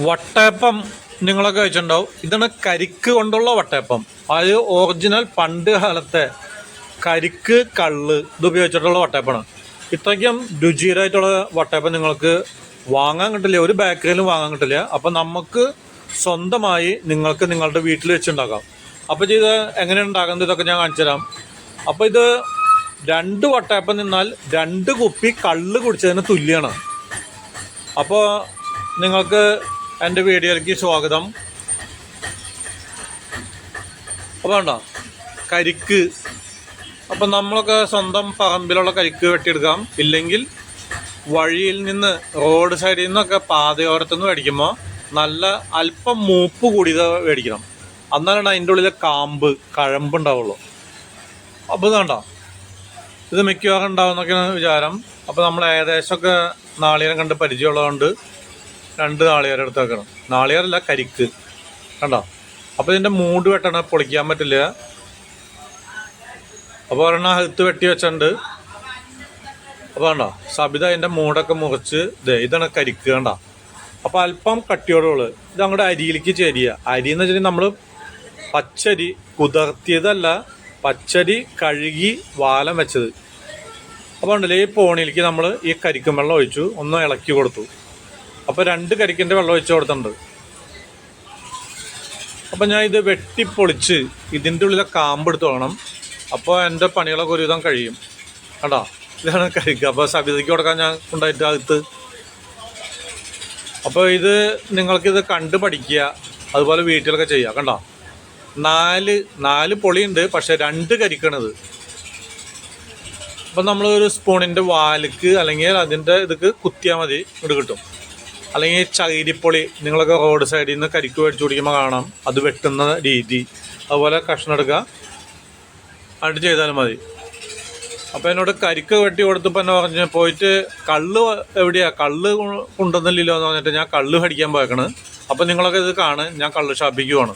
വട്ടയപ്പം നിങ്ങളൊക്കെ വെച്ചിട്ടുണ്ടാവും ഇതാണ് കരിക്ക് കൊണ്ടുള്ള വട്ടയപ്പം. അത് ഒറിജിനൽ പണ്ട് കാലത്തെ കരിക്ക് കള്ള് ഇത് ഉപയോഗിച്ചിട്ടുള്ള വട്ടയപ്പമാണ്. ഇത്രയ്ക്കും രുചികരമായിട്ടുള്ള വട്ടയപ്പം നിങ്ങൾക്ക് വാങ്ങാൻ കിട്ടില്ല. ഒരു ബേക്കറിയിലും വാങ്ങാൻ കിട്ടില്ല. അപ്പം നമുക്ക് സ്വന്തമായി നിങ്ങൾക്ക് നിങ്ങളുടെ വീട്ടിൽ വെച്ചുണ്ടാക്കാം. അപ്പോൾ ഇത് എങ്ങനെയാണ് ഉണ്ടാക്കുന്നത് ഇതൊക്കെ ഞാൻ കാണിച്ചു തരാം. അപ്പോൾ ഇത് രണ്ട് വട്ടയപ്പം നിന്നാൽ രണ്ട് കുപ്പി കള്ള് കുടിച്ചതിന് തുല്യമാണ്. അപ്പോൾ നിങ്ങൾക്ക് എന്റെ വീഡിയോയിലേക്ക് സ്വാഗതം. അപ്പോൾ വേണ്ട കരിക്ക്. അപ്പം നമ്മളൊക്കെ സ്വന്തം പറമ്പിലുള്ള കരിക്ക് വെട്ടിയെടുക്കാം. ഇല്ലെങ്കിൽ വഴിയിൽ നിന്ന് റോഡ് സൈഡിൽ നിന്നൊക്കെ പാതയോരത്തു നിന്ന് മേടിക്കുമ്പോൾ നല്ല അല്പം മൂപ്പ് കൂടിയത് മേടിക്കണം. എന്നാലാണ് അതിന്റെ ഉള്ളിലെ കാമ്പ് കഴമ്പ് ഉണ്ടാവുള്ളൂ. അപ്പോൾ ഇത് കണ്ടോ? ഇത് മിക്കവാറും ഉണ്ടാവുന്നൊക്കെയാണ് വിചാരം. അപ്പോൾ നമ്മൾ ഏകദേശമൊക്കെ നാളികേരം കണ്ട് പരിചയമുള്ളതുകൊണ്ട് രണ്ട് നാളികേരം എടുത്ത് വെക്കണം. നാളികേരല്ല കരിക്ക്. കണ്ടോ? അപ്പോൾ ഇതിന്റെ മൂട് വെട്ടണ പൊളിക്കാൻ പറ്റില്ല. അപ്പോൾ ഒരെണ്ണം ഹെൽത്ത് വെട്ടി വെച്ചിട്ടുണ്ട്. അപ്പോൾ കണ്ടോ? സബിത അതിന്റെ മൂടൊക്കെ മുറിച്ച് ദേ ഇതാണ് കരിക്ക് കണ്ടോ? അപ്പോൾ അല്പം കട്ടിയോടുള്ളു ഇത് അങ്ങോട്ട് അരിയിലേക്ക് ചേരിയ അരി എന്ന് വെച്ചിട്ടുണ്ടെങ്കിൽ നമ്മൾ പച്ചരി കുതിർത്തിയതല്ല പച്ചരി കഴുകി വാലം വെച്ചത്. അപ്പോൾ ഉണ്ടല്ലേ ഈ പോണിയിലേക്ക് നമ്മൾ ഈ കരിക്കും വെള്ളം ഒഴിച്ചു ഒന്ന് ഇളക്കി കൊടുത്തു. അപ്പോൾ രണ്ട് കരിക്കിന്റെ വെള്ളം ഒഴിച്ച് കൊടുത്തിട്ടുണ്ട്. അപ്പോൾ ഞാൻ ഇത് വെട്ടിപ്പൊളിച്ച് ഇതിന്റെ ഉള്ളിലെ കാമ്പ് എടുത്ത് അപ്പോൾ എന്റെ പണികളൊക്കെ ഒരുവിധം കഴിയും. കണ്ടോ? ഇതാണ് കരിക്ക്. അപ്പോൾ സബിതയ്ക്ക് കൊടുക്കാൻ ഞാൻ കൊണ്ടായിട്ട് അകത്ത്. അപ്പോൾ ഇത് നിങ്ങൾക്കിത് കണ്ട് പഠിക്കുക. അതുപോലെ വീട്ടിലൊക്കെ ചെയ്യുക. കണ്ടോ? നാല് നാല് പൊളിയുണ്ട് പക്ഷെ രണ്ട് കരിക്കണത്. അപ്പം നമ്മൾ ഒരു സ്പൂണിന്റെ വാലിക്ക് അല്ലെങ്കിൽ അതിന്റെ ഇതൊക്കെ കുത്തിയാൽ മതി ഇങ്ങോട്ട് കിട്ടും. അല്ലെങ്കിൽ ചകിരിപ്പൊളി നിങ്ങളൊക്കെ റോഡ് സൈഡിൽ നിന്ന് കരിക്ക് മേടിച്ച് കുടിക്കുമ്പോൾ കാണാം. അത് വെട്ടുന്ന രീതി. അതുപോലെ കഷ്ണം എടുക്കുക അത് ചെയ്താലും മതി. അപ്പോൾ എന്നോട് കരിക്ക് വെട്ടി കൊടുത്തപ്പോൾ എന്നെ പറഞ്ഞ് പോയിട്ട് കള്ള് എവിടെയാ? കള്ള് കൊണ്ടുവന്നില്ലല്ലോ എന്ന് പറഞ്ഞിട്ട് ഞാൻ കള്ള് മേടിക്കാൻ പോയേക്കണ്. അപ്പോൾ നിങ്ങളൊക്കെ ഇത് കാണ്. ഞാൻ കള്ള് ഷാപ്പിക്കുവാണ്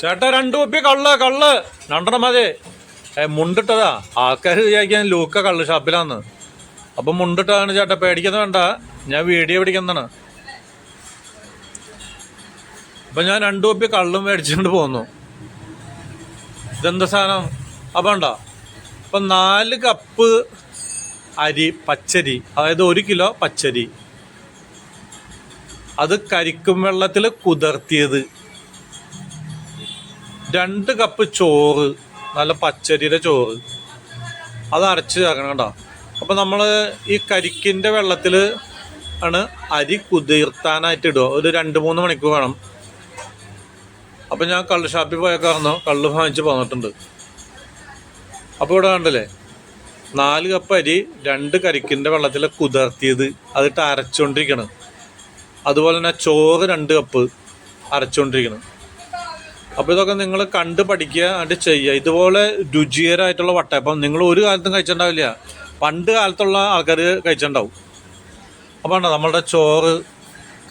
ചേട്ടാ രണ്ടു കുപ്പി കള്ള് കള്ള്. രണ്ടെണ്ണം മതി. ഏ മുണ്ടിട്ടതാ. ആൾക്കാർ വിചാരിക്കാൻ ലൂക്ക കള്ള് ഷാപ്പിലാന്ന്. അപ്പൊ മുണ്ടിട്ടതാണ് ചേട്ടാ. പേടിക്കുന്ന വേണ്ട. ഞാൻ വീഡിയോ പിടിക്കുന്നതാണ്. അപ്പൊ ഞാൻ രണ്ടു കുപ്പി കള്ളും മേടിച്ചുകൊണ്ട് പോന്നു. ഇതെന്താ സാധനം? അപ്പൊ ഉണ്ടോ അപ്പൊ നാല് കപ്പ് അരി പച്ചരി. അതായത് ഒരു കിലോ പച്ചരി. അത് കരിക്കും വെള്ളത്തിൽ കുതിർത്തിയത്. രണ്ട് കപ്പ് ചോറ് നല്ല പച്ചരിയുടെ ചോറ്. അത് അരച്ച് ചേർക്കണം കേട്ടോ. അപ്പോൾ നമ്മൾ ഈ കരിക്കിന്റെ വെള്ളത്തിൽ ആണ് അരി കുതിർത്താനായിട്ട് ഇടുക. ഒരു രണ്ട് മൂന്ന് മണിക്കൂർ വേണം. അപ്പോൾ ഞാൻ കള്ള് ഷാപ്പിൽ പോയേക്കാർന്നു കള്ള് വാങ്ങിച്ച് പോന്നിട്ടുണ്ട്. അപ്പോൾ ഇവിടെ കണ്ടില്ലേ? നാല് കപ്പ് അരി രണ്ട് കരിക്കിന്റെ വെള്ളത്തിൽ കുതിർത്തിയത്. അതിട്ട് അരച്ചുകൊണ്ടിരിക്കണം അതുപോലെ തന്നെ ചോറ് രണ്ട് കപ്പ് അരച്ചുകൊണ്ടിരിക്കണം അപ്പോൾ ഇതൊക്കെ നിങ്ങൾ കണ്ട് പഠിക്കുക എന്നിട്ട് ചെയ്യുക. ഇതുപോലെ രുചികരമായിട്ടുള്ള വട്ടയപ്പം നിങ്ങൾ ഒരു കാലത്തും കഴിച്ചിട്ടുണ്ടാവില്ല. പണ്ട് കാലത്തുള്ള ആൾക്കാർ കഴിച്ചിട്ടുണ്ടാവും. അപ്പോൾ നമ്മളുടെ ചോറ്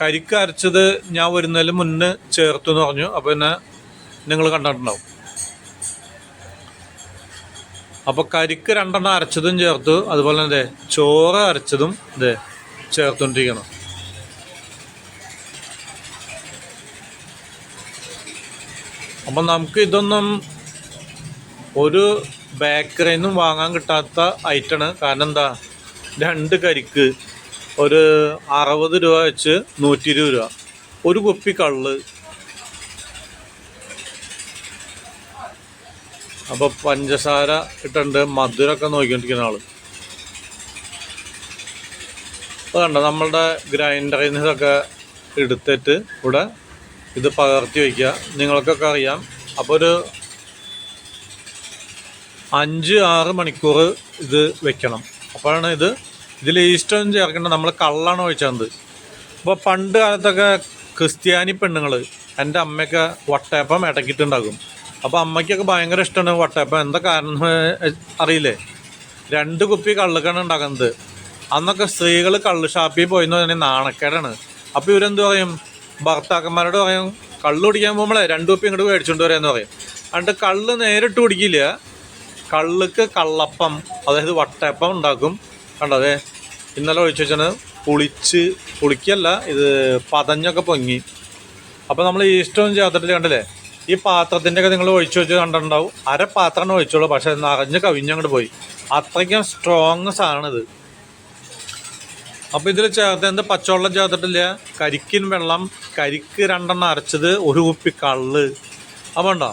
കരിക്ക് അരച്ചത് ഞാൻ വരുന്നതിന് മുന്നേ ചേർത്തു എന്ന് പറഞ്ഞു. അപ്പോൾ പിന്നെ നിങ്ങൾ കണ്ടിട്ടുണ്ടാവും. അപ്പോൾ കരിക്ക് രണ്ടെണ്ണം അരച്ചതും ചേർത്തു. അതുപോലെ തന്നെ ചോറ് അരച്ചതും ഇതേ ചേർത്തുകൊണ്ടിരിക്കണം. അപ്പം നമുക്ക് ഇതൊന്നും ഒരു ബേക്കറിയിൽ നിന്നും വാങ്ങാൻ കിട്ടാത്ത ഐറ്റമാണ് കാരണം എന്താ? രണ്ട് കരിക്ക് ഒരു അറുപത് രൂപ വെച്ച് നൂറ്റി ഇരുപത് രൂപ. ഒരു കുപ്പി കള്ള്. അപ്പോൾ പഞ്ചസാര ഇട്ടുണ്ട് മധുരമൊക്കെ നോക്കിക്കൊണ്ടിരിക്കുന്ന ആൾ അതുകൊണ്ട് കണ്ടോ? നമ്മളുടെ ഗ്രൈൻഡറിൽ നിന്നൊക്കെ എടുത്തിട്ട് ഇവിടെ ഇത് പകർത്തി വയ്ക്കുക. നിങ്ങൾക്കൊക്കെ അറിയാം. അപ്പോൾ ഒരു അഞ്ച് ആറ് മണിക്കൂർ ഇത് വെക്കണം. അപ്പോഴാണ് ഇത് ഇതിൽ ഈസ്റ്റൊന്നും ചേർക്കേണ്ട നമ്മൾ കള്ളാണ് ഒഴിച്ചത്. അപ്പോൾ പണ്ട് കാലത്തൊക്കെ ക്രിസ്ത്യാനി പെണ്ണുങ്ങൾ എന്റെ അമ്മയൊക്കെ വട്ടയപ്പം ഇടക്കിയിട്ടുണ്ടാകും അപ്പോൾ അമ്മയ്ക്കൊക്കെ ഭയങ്കര ഇഷ്ടമാണ് വട്ടയപ്പം. എന്താ കാരണം അറിയില്ലേ? രണ്ട് കുപ്പി കള്ളുക്കാണ് ഉണ്ടാക്കുന്നത് അന്നൊക്കെ സ്ത്രീകൾ കള്ള് ഷാപ്പിൽ പോയെന്ന് പറഞ്ഞാൽ നാണക്കേടാണ്. അപ്പോൾ ഇവരെന്ത് പറയും? ഭർത്താക്കന്മാരോട് പറയും കള്ള് കുടിക്കാൻ പോകുമ്പോഴേ രണ്ടു ഉപ്പി ഇങ്ങോട്ട് മേടിച്ചുകൊണ്ട് വരാമെന്ന് പറയും. എന്നിട്ട് കള്ള് നേരിട്ട് കുടിക്കില്ല. കള്ളുക്ക് കള്ളപ്പം അതായത് വട്ടയപ്പം ഉണ്ടാക്കും. കണ്ടോ അതെ? ഇന്നലെ ഒഴിച്ചു വെച്ചാണ് പുളിച്ച് പുളിക്കല്ല ഇത് പതഞ്ഞൊക്കെ പൊങ്ങി. അപ്പോൾ നമ്മൾ ഈസ്റ്റൊന്നും ചേർത്തിട്ട് കണ്ടില്ലേ? ഈ പാത്രത്തിന്റെ ഒക്കെ നിങ്ങൾ ഒഴിച്ചു വെച്ച് കണ്ടിട്ടുണ്ടാവും. അര പാത്രമാണ് ഒഴിച്ചോളൂ പക്ഷെ നിറഞ്ഞ് കവിഞ്ഞങ്ങോട്ട് പോയി. അത്രയ്ക്കും സ്ട്രോങ് സാധനം ഇത് അപ്പോൾ ഇതിൽ ചേർത്ത് എന്ത് പച്ചവെള്ളം ചേർത്തിട്ടില്ല? കരിക്കിൻ വെള്ളം കരിക്ക് രണ്ടെണ്ണം അരച്ചത് ഒരു കുപ്പി കള്ള്. അപ്പോൾ ഉണ്ടോ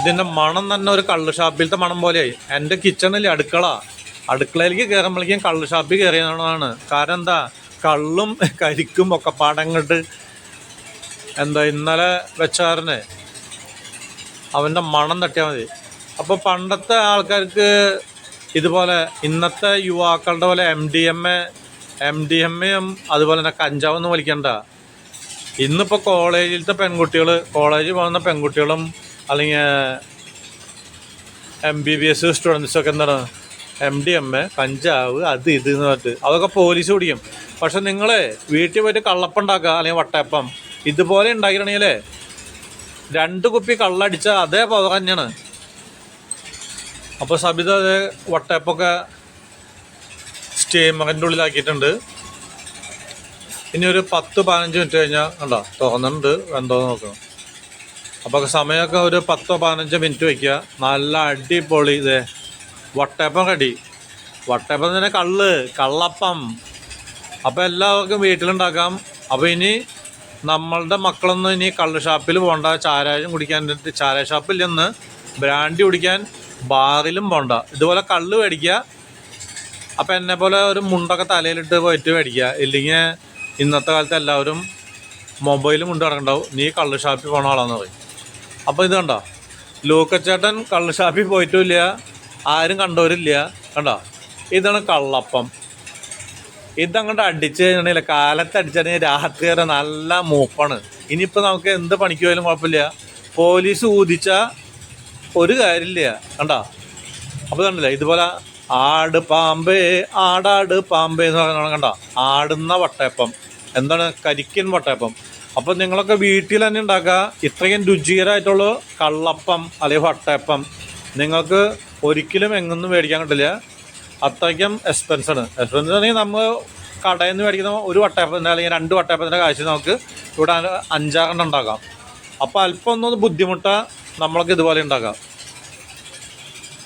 ഇതിന്റെ മണം തന്നെ ഒരു കള്ള് ഷാപ്പിലത്തെ മണം പോലെയായി. എന്റെ കിച്ചണിൽ അടുക്കള. അടുക്കളയിലേക്ക് കയറുമ്പോഴേക്കും കള്ള് ഷാപ്പിൽ കയറിയതാണ് കാരണം എന്താ? കള്ളും കരിക്കും ഒക്കെ പാടങ്ങട്ട് എന്താ ഇന്നലെ വെച്ചാറിന് അവന്റെ മണം തട്ടിയാൽ മതി. അപ്പോൾ പണ്ടത്തെ ആൾക്കാർക്ക് ഇതുപോലെ ഇന്നത്തെ യുവാക്കളുടെ പോലെ M D M A M D M എയും അതുപോലെ തന്നെ കഞ്ചാവൊന്നും വലിക്കണ്ട. ഇന്നിപ്പോൾ കോളേജിലത്തെ പെൺകുട്ടികൾ കോളേജിൽ പോകുന്ന പെൺകുട്ടികളും അല്ലെങ്കിൽ എം ബി ബി എസ് സ്റ്റുഡൻസൊക്കെ എന്താണ്? എം ഡി എം എ കഞ്ചാവ് അത് ഇത് എന്ന് പറഞ്ഞിട്ട് അതൊക്കെ പോലീസ് പിടിക്കും പക്ഷെ നിങ്ങൾ വീട്ടിൽ പോയിട്ട് കള്ളപ്പം ഉണ്ടാക്കുക അല്ലെങ്കിൽ വട്ടയപ്പം ഇതുപോലെ ഉണ്ടാക്കിയിട്ടുണ്ടെങ്കിലേ രണ്ട് കുപ്പി കള്ളടിച്ച അതേ പവർ തന്നെയാണ്. അപ്പോൾ സബിത വട്ടയപ്പൊക്കെ മകന്റെ ഉള്ളിലാക്കിയിട്ടുണ്ട്. ഇനി ഒരു പത്ത് പതിനഞ്ച് മിനിറ്റ് കഴിഞ്ഞാൽ കണ്ടോ തുറന്നിട്ടുണ്ട് വെന്തോ നോക്കണം. അപ്പോൾ സമയമൊക്കെ ഒരു പത്തോ പതിനഞ്ചോ മിനിറ്റ് വയ്ക്കുക. നല്ല അടിപൊളി ഇതേ വട്ടയപ്പം കടി. വട്ടയപ്പം തന്നെ കള്ള് കള്ളപ്പം. അപ്പോൾ എല്ലാവർക്കും വീട്ടിലുണ്ടാക്കാം. അപ്പോൾ ഇനി നമ്മളുടെ മക്കളൊന്നും ഇനി കള്ള് ഷാപ്പിൽ പോകണ്ട ചാരായം കുടിക്കാൻ ചാരായ ഷാപ്പിൽ നിന്ന് ബ്രാൻഡി കുടിക്കാൻ ബാറിലും പോണ്ട. ഇതുപോലെ കള്ള് മേടിക്കുക. അപ്പം എന്നെ പോലെ ഒരു മുണ്ടൊക്കെ തലയിലിട്ട് പോയിട്ട് മേടിക്കുക. ഇല്ലെങ്കിൽ ഇന്നത്തെ കാലത്ത് എല്ലാവരും മൊബൈലും മുണ്ട് കിടക്കണ്ടാവും. നീ കള്ള് ഷാപ്പിൽ പോണ ആളാന്ന് പറയും. അപ്പോൾ ഇത് കണ്ടോ? ലൂക്കച്ചേട്ടൻ കള്ള് ഷാപ്പിൽ പോയിട്ടുമില്ല. ആരും കണ്ടവരില്ല. കണ്ടോ? ഇതാണ് കള്ളപ്പം. ഇതങ്ങോട്ട് അടിച്ച് കഴിഞ്ഞിട്ടുണ്ടെങ്കിൽ കാലത്ത് അടിച്ചിട്ടുണ്ടെങ്കിൽ രാത്രി വരെ നല്ല മൂപ്പാണ്. ഇനിയിപ്പോൾ നമുക്ക് എന്ത് പണിക്ക് പോയാലും കുഴപ്പമില്ല. പോലീസ് ഊതിച്ച ഒരു കാര്യമില്ല. കണ്ടാ? അപ്പോൾ കണ്ടില്ലേ? ഇതുപോലെ ആട് പാമ്പേ ആടാട് പാമ്പേ എന്ന് പറഞ്ഞാൽ കണ്ട? ആടുന്ന വട്ടയപ്പം. എന്താണ്? കരിക്കൻ വട്ടയപ്പം. അപ്പം നിങ്ങളൊക്കെ വീട്ടിൽ തന്നെ ഉണ്ടാക്കുക. ഇത്രയും രുചികരമായിട്ടുള്ള കള്ളപ്പം അല്ലെങ്കിൽ വട്ടയപ്പം നിങ്ങൾക്ക് ഒരിക്കലും എങ്ങൊന്നും മേടിക്കാൻ കിട്ടില്ല. അത്രയ്ക്കും എക്സ്പെൻസ് ആണ്. എക്സ്പെൻസ് ആണെങ്കിൽ നമ്മൾ കടയിൽ നിന്ന് മേടിക്കുന്ന ഒരു വട്ടയപ്പത്തിന്റെ അല്ലെങ്കിൽ രണ്ട് വട്ടയപ്പത്തിന്റെ കാശ് നമുക്ക് ഇവിടെ അഞ്ചാറെണ്ണം ഉണ്ടാക്കാം. അപ്പോൾ അല്പം ഒന്നും ബുദ്ധിമുട്ടാ. നമ്മൾക്ക് ഇതുപോലെ ഉണ്ടാക്കാം.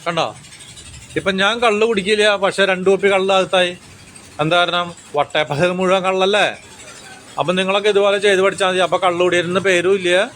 കണ്ടോ? ഇപ്പം ഞാൻ കള്ള് കുടിക്കില്ല പക്ഷെ രണ്ട് കുപ്പി കള്ള് അകത്തായി. എന്താ കാരണം? വട്ടയപ്പത്തിൽ മുഴുവൻ കള്ളല്ലേ? അപ്പം നിങ്ങളൊക്കെ ഇതുപോലെ ചെയ്ത് പഠിച്ചാൽ മതി. അപ്പം കള്ള് കുടിയിരുന്ന പേരും ഇല്ല.